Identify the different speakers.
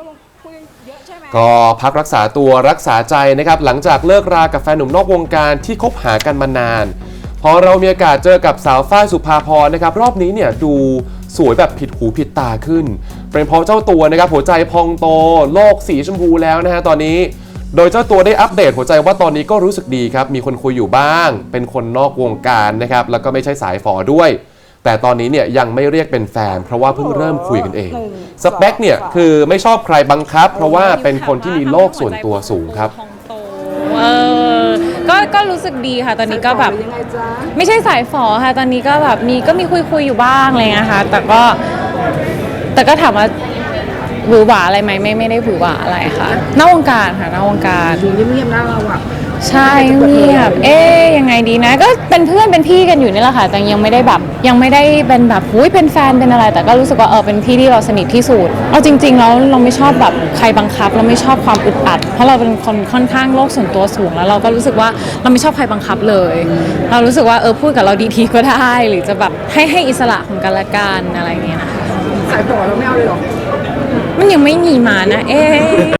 Speaker 1: ต้องลงคุยกันเยอะใช่ไหม
Speaker 2: ก็พักรักษาตัวรักษาใจนะครับ หลังจากเลิกรากับแฟนหนุ่มนอกวงการที่คบหากันมานาน พอเรามีโอกาสเจอกับสาวฝ้ายสุภาพรนะครับ รอบนี้เนี่ยดูสวยแบบผิดหูผิดตาขึ้น เป็นเพราะเจ้าตัวนะครับ หัวใจพองโตโลกสีชมพูแล้วนะฮะตอนนี้ โดยเจ้าตัวได้อัปเดตหัวใจว่าตอนนี้ก็รู้สึกดีครับ มีคนคุยอยู่บ้าง เป็นคนนอกวงการนะครับแล้วก็ไม่ใช่สายฝอด้วย แต่ตอนนี้เนี่ยยังไม่เรียกเป็นแฟน เพราะว่าเพิ่งเริ่มคุยกันเอง สเปคเนี่ยคือไม่ชอบใครบังคับ เพราะว่าเป็นคนที่มีโลกส่วนตัวสูงครับ
Speaker 3: พองโตเออก็ก็รู้สึกดีค่ะ ตอนนี้ก็แบบ
Speaker 1: ยังไงจ๊ะ
Speaker 3: ไม่ใช่สายฝอค่ะ ตอนนี้ก็แบบมีก็มีคุยคุยๆอยู่บ้างอะไรเงี้ยค่ะ แต่ก็แต่ก็ถามว่าหวือหวาอะไรไหมไม่ไม่ได้หวือหวาอะไรค่ะนอกวงการค่ะนอกวงการ
Speaker 1: อยู่เงียบๆนะเราอะ
Speaker 3: ใช่เงียบ เอ๊ยยังไงดีนะ ก็เป็นเพื่อนเป็นพี่กันอยู่นี่แหละค่ะ แต่ยังไม่ได้แบบ ยังไม่ได้เป็นแบบหุ้ยเป็นแฟนเป็นอะไร แต่ก็รู้สึกว่าเออเป็นพี่ที่เราสนิทที่สุด เอาจริง ๆ แล้วเราไม่ชอบแบบใครบังคับ เราไม่ชอบความอึดอัด เพราะเราเป็นคนค่อนข้างโลกส่วนตัวสูงแล้วเราก็รู้สึกว่าเราไม่ชอบใครบังคับเลย เรารู้สึกว่าเออพูดกับเราดีๆก็ได้ หรือจะแบบให้ให้อิสระของกันและกันอะไรอย่างเงี้ยนะคะ
Speaker 1: สายฝอเราไม่เอาเลยเหรอ
Speaker 3: มันยังไม่มีมานะ เอ๊ะ